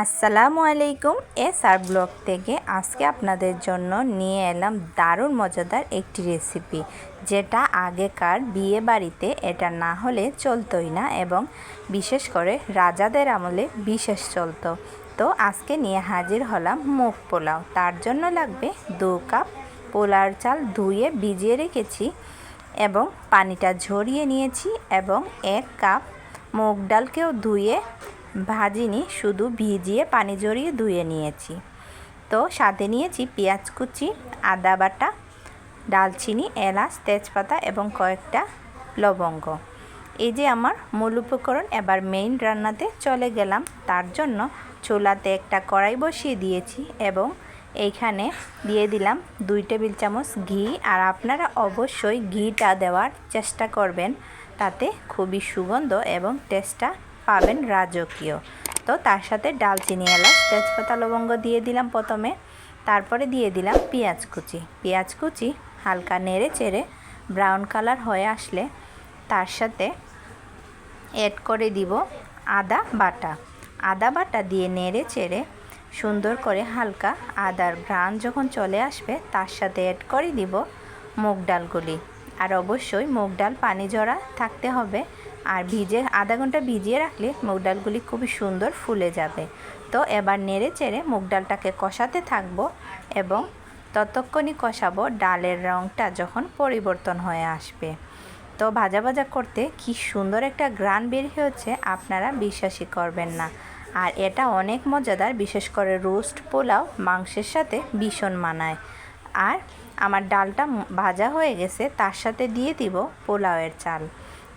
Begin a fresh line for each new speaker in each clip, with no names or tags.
আসসালামু আলাইকুম এস আর ব্লগ থেকে আজকে আপনাদের জন্য নিয়ে এলাম দারুণ মজাদার একটি রেসিপি, যেটা আগেকার বিয়ে বাড়িতে এটা না হলে চলতোই না এবং বিশেষ করে রাজাদের আমলে বিশেষ চলতো। তো আজকে নিয়ে হাজির হলাম মুগ পোলাও, তার জন্য লাগবে দু কাপ পোলার চাল ধুয়ে ভিজিয়ে রেখেছি এবং পানিটা ঝরিয়ে নিয়েছি এবং এক কাপ মুগ ডালকেও ধুয়ে ভাজিনি, শুধু ভিজিয়ে পানি জড়িয়ে ধুয়ে নিয়েছি। তো সাথে নিয়েছি পেঁয়াজ কুচি, আদা বাটা, ডালচিনি, এলাচ, তেজপাতা এবং কয়েকটা লবঙ্গ। এই যে আমার মূল উপকরণ, এবার মেইন রান্নাতে চলে গেলাম। তার জন্য চোলাতে একটা কড়াই বসিয়ে দিয়েছি এবং এইখানে দিয়ে দিলাম দুই টেবিল চামচ ঘি। আর আপনারা অবশ্যই ঘিটা দেওয়ার চেষ্টা করবেন, তাতে খুবই সুগন্ধ এবং টেস্টটা পাবেন রাজকীয়। তো তার সাথে ডালচিনি এলাচ, তেজপাতা, লবঙ্গ দিয়ে দিলাম প্রথমে। তারপরে দিয়ে দিলাম পেঁয়াজ কুচি। পেঁয়াজ কুচি হালকা নেড়ে চেড়ে ব্রাউন কালার হয়ে আসলে তার সাথে অ্যাড করে দিব আদা বাটা। আদা বাটা দিয়ে নেড়ে চেড়ে সুন্দর করে হালকা আদার ঘ্রাণ যখন চলে আসবে তার সাথে অ্যাড করে দিব মুগ ডালগুলি। আর অবশ্যই মুগ ডাল, পানি জড়া থাকতে হবে। আর ভিজে, আধা ঘণ্টা ভিজিয়ে রাখলে মুগ ডালগুলি খুবই সুন্দর ফুলে যাবে। তো এবার নেড়ে চেড়ে মুগ ডালটাকে কষাতে থাকব এবং ততক্ষণই কষাবো ডালের রঙটা যখন পরিবর্তন হয়ে আসবে। তো ভাজা ভাজা করতে কি সুন্দর একটা গ্রান বের হচ্ছে আপনারা বিশ্বাসই করবেন না। আর এটা অনেক মজাদার, বিশেষ করে রোস্ট পোলাও মাংসের সাথে ভীষণ মানায়। আর আমার ডালটা ভাজা হয়ে গেছে, তার সাথে দিয়ে দিব পোলাওয়ের চাল।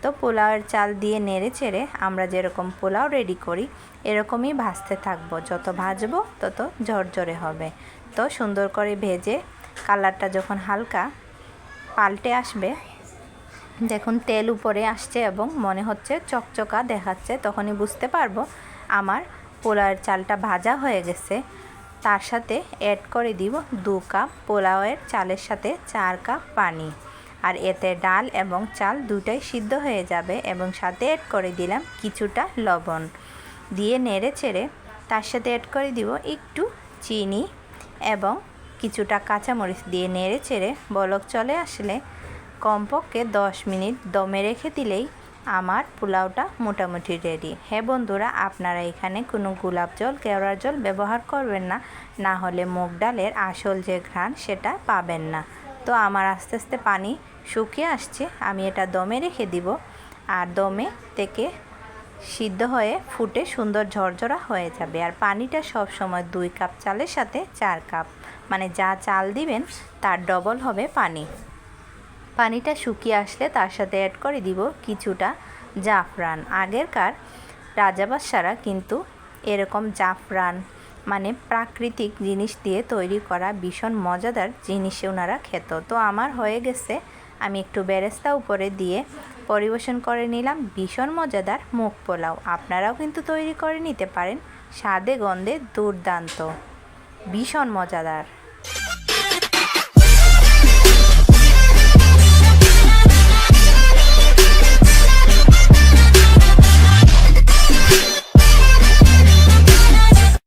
তো পোলাওয়ের চাল দিয়ে নেড়ে চেড়ে আমরা যেরকম পোলাও রেডি করি, এরকমই ভাজতে থাকব। যত ভাজবো, তত ঝরঝরে হবে। তো সুন্দর করে ভেজে কালারটা যখন হালকা পাল্টে আসবে দেখুন তেল উপরে আসছে এবং মনে হচ্ছে চকচকা দেখাচ্ছে, তখনই বুঝতে পারব আমার পোলাওয়ের চালটা ভাজা হয়ে গেছে। তার সাথে অ্যাড করে দিব দু কাপ পোলাওয়ের চালের সাথে চার কাপ পানি। আর এতে ডাল এবং চাল দুটাই সিদ্ধ হয়ে যাবে এবং সাথে অ্যাড করে দিলাম কিছুটা লবণ। দিয়ে নেড়ে চেড়ে তার সাথে অ্যাড করে দিব একটু চিনি এবং কিছুটা কাঁচামরিচ। দিয়ে নেড়ে চেড়ে বলক চলে আসলে কমপক্ষে দশ মিনিট দমে রেখে দিলেই আমার পোলাওটা মোটামুটি রেডি হ্যাঁ বন্ধুরা, আপনারা এখানে কোনো গোলাপ জল কেওড়ার জল ব্যবহার করবেন না। না হলে মুগ ডালের আসল যে ঘ্রাণ, সেটা পাবেন না। তো আমার আস্তে আস্তে পানি শুকিয়ে আসছে, আমি এটা দমে রেখে দিব। আর দমে থেকে সিদ্ধ হয়ে ফুটে সুন্দর ঝরঝরা হয়ে যাবে। আর পানিটা সব সময় দুই কাপ চালের সাথে চার কাপ। মানে যা চাল দিবেন, তার ডবল হবে পানি। পানিটা শুকিয়ে আসলে তার সাথে অ্যাড করে দিব কিছুটা জাফরান। আগেরকার রাজাবাসারা কিন্তু এরকম জাফরান মানে প্রাকৃতিক জিনিস দিয়ে তৈরি করা ভীষণ মজাদার জিনিস ওনারা খেত। তো আমার হয়ে গেছে, আমি একটু বেরেস্তা উপরে দিয়ে পরিবেশন করে নিলাম ভীষণ মজাদার মুখ পোলাও। আপনারাও কিন্তু তৈরি করে নিতে পারেন, স্বাদে গন্ধে দুর্দান্ত, ভীষণ মজাদার।